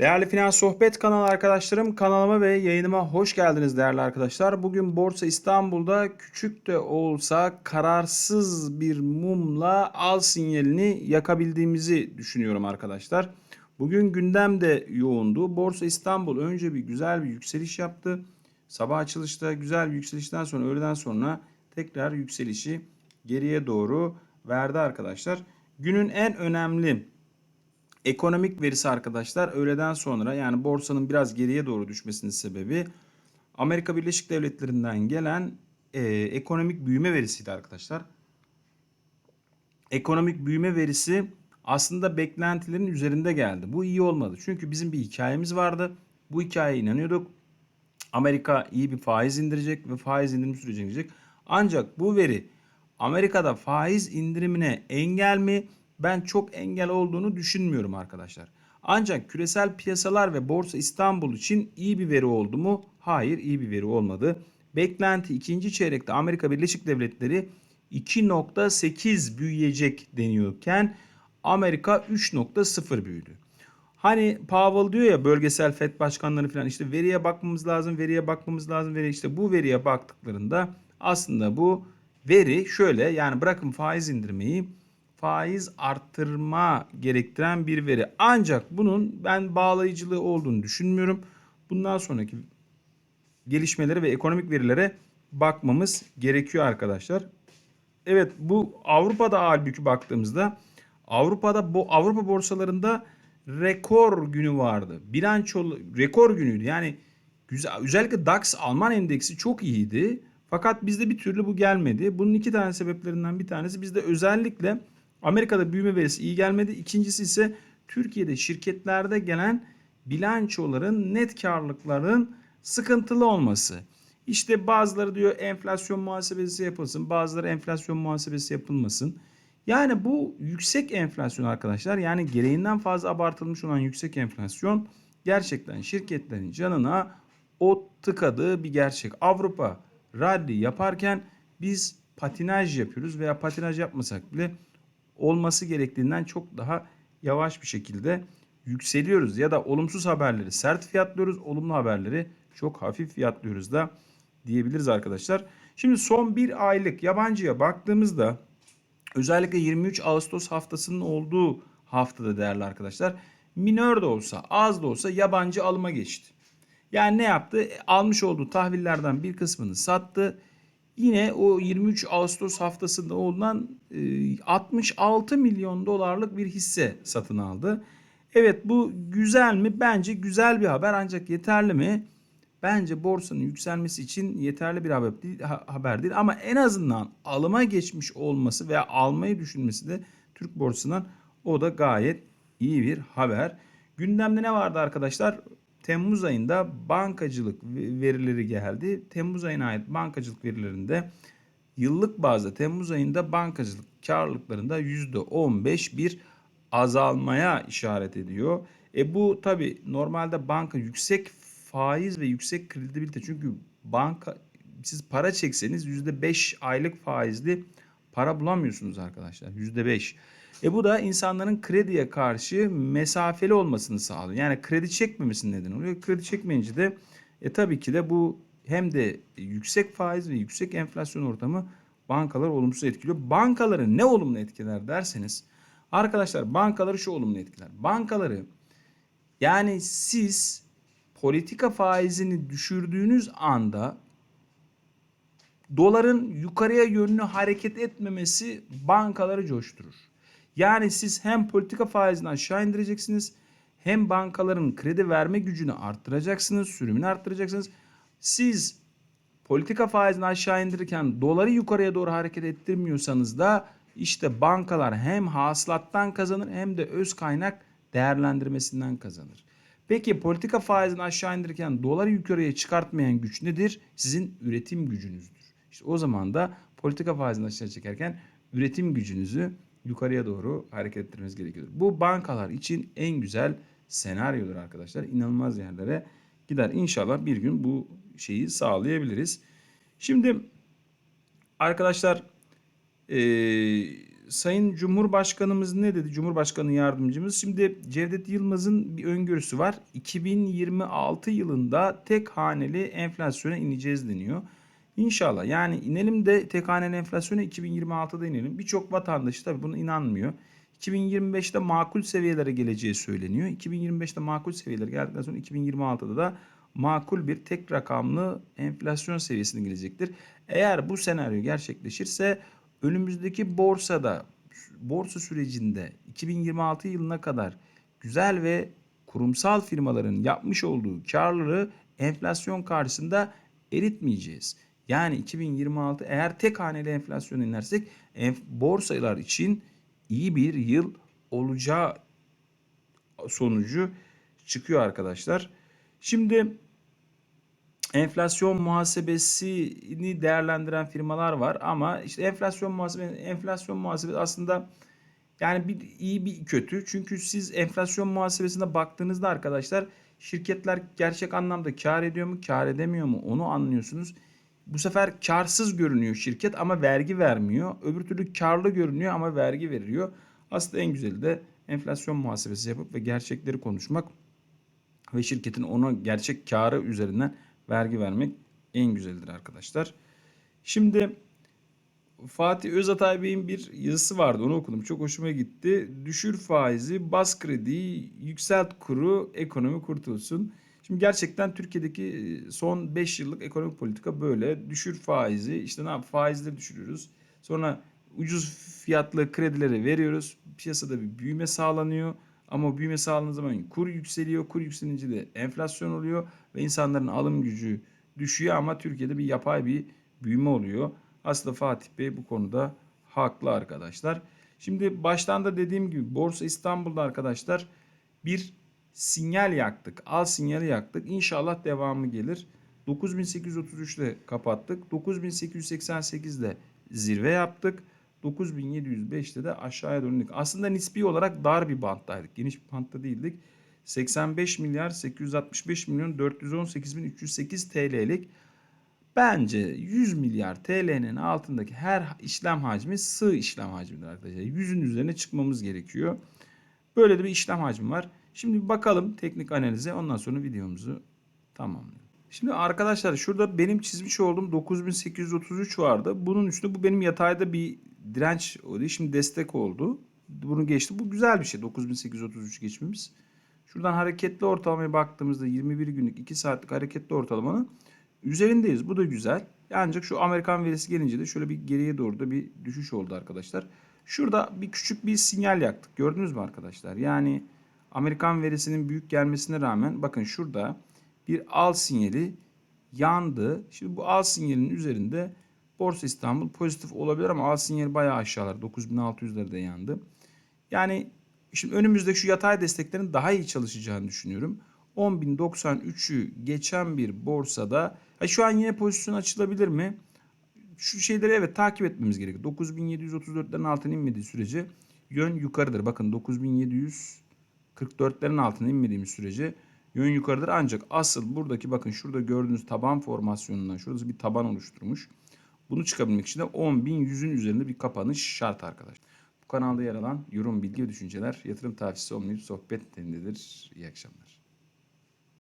Değerli Finans Sohbet kanalı arkadaşlarım kanalıma ve yayınıma hoş geldiniz değerli arkadaşlar. Bugün Borsa İstanbul'da küçük de olsa kararsız bir mumla al sinyalini yakabildiğimizi düşünüyorum arkadaşlar. Bugün gündem de yoğundu. Borsa İstanbul önce bir güzel bir yükseliş yaptı. Sabah açılışta güzel bir yükselişten sonra öğleden sonra tekrar yükselişi geriye doğru verdi arkadaşlar. Günün en önemli Ekonomik verisi arkadaşlar öğleden sonra yani borsanın biraz geriye doğru düşmesinin sebebi Amerika Birleşik Devletleri'nden gelen e, ekonomik büyüme verisiydi arkadaşlar. Ekonomik büyüme verisi aslında beklentilerin üzerinde geldi. Bu iyi olmadı. Çünkü bizim bir hikayemiz vardı. Bu hikayeye inanıyorduk. Amerika iyi bir faiz indirecek ve faiz indirimi sürecine. Ancak bu veri Amerika'da faiz indirimine engel mi? Ben çok engel olduğunu düşünmüyorum arkadaşlar. Ancak küresel piyasalar ve Borsa İstanbul için iyi bir veri oldu mu? Hayır iyi bir veri olmadı. Beklenti ikinci çeyrekte Amerika Birleşik Devletleri 2.8 büyüyecek deniyorken Amerika 3.0 büyüdü. Hani Powell diyor ya bölgesel FED başkanları falan işte veriye bakmamız lazım, veriye bakmamız lazım, veri işte bu veriye baktıklarında aslında bu veri şöyle yani bırakın faiz indirmeyi faiz arttırma gerektiren bir veri. Ancak bunun ben bağlayıcılığı olduğunu düşünmüyorum. Bundan sonraki gelişmelere ve ekonomik verilere bakmamız gerekiyor arkadaşlar. Evet bu Avrupa'da halbuki baktığımızda Avrupa'da bu Avrupa borsalarında rekor günü vardı. Bilanço rekor günüydü. Yani güzel özellikle DAX Alman endeksi çok iyiydi. Fakat bizde bir türlü bu gelmedi. Bunun iki tane sebeplerinden bir tanesi bizde özellikle Amerika'da büyüme verisi iyi gelmedi. İkincisi ise Türkiye'de şirketlerde gelen bilançoların net karlılıkların sıkıntılı olması. İşte bazıları diyor enflasyon muhasebesi yapılsın, bazıları enflasyon muhasebesi yapılmasın. Yani bu yüksek enflasyon arkadaşlar yani gereğinden fazla abartılmış olan yüksek enflasyon gerçekten şirketlerin canına o tıkadığı bir gerçek. Avrupa rally yaparken biz patinaj yapıyoruz veya patinaj yapmasak bile olması gerektiğinden çok daha yavaş bir şekilde yükseliyoruz ya da olumsuz haberleri sert fiyatlıyoruz, olumlu haberleri çok hafif fiyatlıyoruz da diyebiliriz arkadaşlar. Şimdi son bir aylık yabancıya baktığımızda özellikle 23 Ağustos haftasının olduğu haftada değerli arkadaşlar minör de olsa az da olsa yabancı alıma geçti. Yani ne yaptı? Almış olduğu tahvillerden bir kısmını sattı yine o 23 Ağustos haftasında olunan 66 milyon dolarlık bir hisse satın aldı. Evet bu güzel mi? Bence güzel bir haber ancak yeterli mi? Bence borsanın yükselmesi için yeterli bir haber değil, haber değil ama en azından alıma geçmiş olması veya almayı düşünmesi de Türk borsasından o da gayet iyi bir haber. Gündemde ne vardı arkadaşlar? Temmuz ayında bankacılık verileri geldi. Temmuz ayına ait bankacılık verilerinde yıllık bazda Temmuz ayında bankacılık karlılıklarında %15 bir azalmaya işaret ediyor. E bu tabi normalde banka yüksek faiz ve yüksek kredibilite çünkü banka siz para çekseniz %5 aylık faizli para bulamıyorsunuz arkadaşlar. %5. E bu da insanların krediye karşı mesafeli olmasını sağlıyor. Yani kredi çekmemesinin neden oluyor. Kredi çekmeyince de e tabii ki de bu hem de yüksek faiz ve yüksek enflasyon ortamı bankaları olumsuz etkiliyor. Bankaları ne olumlu etkiler derseniz arkadaşlar bankaları şu olumlu etkiler. Bankaları yani siz politika faizini düşürdüğünüz anda doların yukarıya yönlü hareket etmemesi bankaları coşturur. Yani siz hem politika faizini aşağı indireceksiniz hem bankaların kredi verme gücünü arttıracaksınız, sürümünü arttıracaksınız. Siz politika faizini aşağı indirirken doları yukarıya doğru hareket ettirmiyorsanız da işte bankalar hem hasılattan kazanır hem de öz kaynak değerlendirmesinden kazanır. Peki politika faizini aşağı indirirken doları yukarıya çıkartmayan güç nedir? Sizin üretim gücünüzdür. İşte o zaman da politika faizini aşağı çekerken üretim gücünüzü yukarıya doğru hareket ettirmeniz gerekiyor. Bu bankalar için en güzel senaryodur arkadaşlar. İnanılmaz yerlere gider. İnşallah bir gün bu şeyi sağlayabiliriz. Şimdi arkadaşlar e, Sayın Cumhurbaşkanımız ne dedi? Cumhurbaşkanı yardımcımız. Şimdi Cevdet Yılmaz'ın bir öngörüsü var. 2026 yılında tek haneli enflasyona ineceğiz deniyor. İnşallah yani inelim de tek haneli enflasyona 2026'da inelim. Birçok vatandaş tabii buna inanmıyor. 2025'te makul seviyelere geleceği söyleniyor. 2025'te makul seviyelere geldikten sonra 2026'da da makul bir tek rakamlı enflasyon seviyesine gelecektir. Eğer bu senaryo gerçekleşirse önümüzdeki borsada borsa sürecinde 2026 yılına kadar güzel ve kurumsal firmaların yapmış olduğu karları enflasyon karşısında eritmeyeceğiz. Yani 2026 eğer tek haneli enflasyon inersek enf- borsalar için iyi bir yıl olacağı sonucu çıkıyor arkadaşlar. Şimdi enflasyon muhasebesini değerlendiren firmalar var ama işte enflasyon muhasebe enflasyon muhasebesi aslında yani bir iyi bir kötü. Çünkü siz enflasyon muhasebesine baktığınızda arkadaşlar şirketler gerçek anlamda kar ediyor mu, kar edemiyor mu onu anlıyorsunuz. Bu sefer karsız görünüyor şirket ama vergi vermiyor. Öbür türlü karlı görünüyor ama vergi veriyor. Aslında en güzeli de enflasyon muhasebesi yapıp ve gerçekleri konuşmak ve şirketin ona gerçek karı üzerinden vergi vermek en güzeldir arkadaşlar. Şimdi Fatih Özatay Bey'in bir yazısı vardı onu okudum çok hoşuma gitti. Düşür faizi, bas krediyi, yükselt kuru, ekonomi kurtulsun. Şimdi gerçekten Türkiye'deki son 5 yıllık ekonomik politika böyle. Düşür faizi, işte ne yap faizleri düşürüyoruz. Sonra ucuz fiyatlı kredileri veriyoruz. Piyasada bir büyüme sağlanıyor. Ama büyüme sağlanan zaman kur yükseliyor. Kur yükselince de enflasyon oluyor ve insanların alım gücü düşüyor ama Türkiye'de bir yapay bir büyüme oluyor. Aslında Fatih Bey bu konuda haklı arkadaşlar. Şimdi baştan da dediğim gibi Borsa İstanbul'da arkadaşlar bir sinyal yaktık. Al sinyali yaktık. İnşallah devamı gelir. 9833'te kapattık. 9888'de zirve yaptık. 9705'te de aşağıya döndük. Aslında nispi olarak dar bir banttaydık. Geniş bir bantta değildik. 85 milyar 865 milyon 418 bin 308 TL'lik bence 100 milyar TL'nin altındaki her işlem hacmi sığ işlem hacmidir arkadaşlar. 100'ün üzerine çıkmamız gerekiyor. Böyle de bir işlem hacmi var. Şimdi bakalım teknik analize ondan sonra videomuzu tamamlayalım. Şimdi arkadaşlar şurada benim çizmiş olduğum 9833 vardı. Bunun üstünde bu benim yatayda bir direnç oldu. Şimdi destek oldu. Bunu geçti. Bu güzel bir şey 9833 geçmemiz. Şuradan hareketli ortalamaya baktığımızda 21 günlük 2 saatlik hareketli ortalamanın üzerindeyiz. Bu da güzel. Ancak şu Amerikan verisi gelince de şöyle bir geriye doğru da bir düşüş oldu arkadaşlar. Şurada bir küçük bir sinyal yaktık. Gördünüz mü arkadaşlar? Yani Amerikan verisinin büyük gelmesine rağmen bakın şurada bir al sinyali yandı. Şimdi bu al sinyalinin üzerinde Borsa İstanbul pozitif olabilir ama al sinyali bayağı aşağılar. 9600'lerde yandı. Yani şimdi önümüzde şu yatay desteklerin daha iyi çalışacağını düşünüyorum. 10.093'ü geçen bir borsada ha şu an yine pozisyon açılabilir mi? Şu şeyleri evet takip etmemiz gerekiyor. 9734'lerin altına inmediği sürece yön yukarıdır. Bakın 9744'lerin altına inmediğimiz sürece yön yukarıdır. Ancak asıl buradaki bakın şurada gördüğünüz taban formasyonundan şurası bir taban oluşturmuş. Bunu çıkabilmek için de 10.100'ün üzerinde bir kapanış şart arkadaşlar. Bu kanalda yer alan yorum, bilgi ve düşünceler yatırım tavsiyesi olmayıp sohbet niteliğindedir. İyi akşamlar.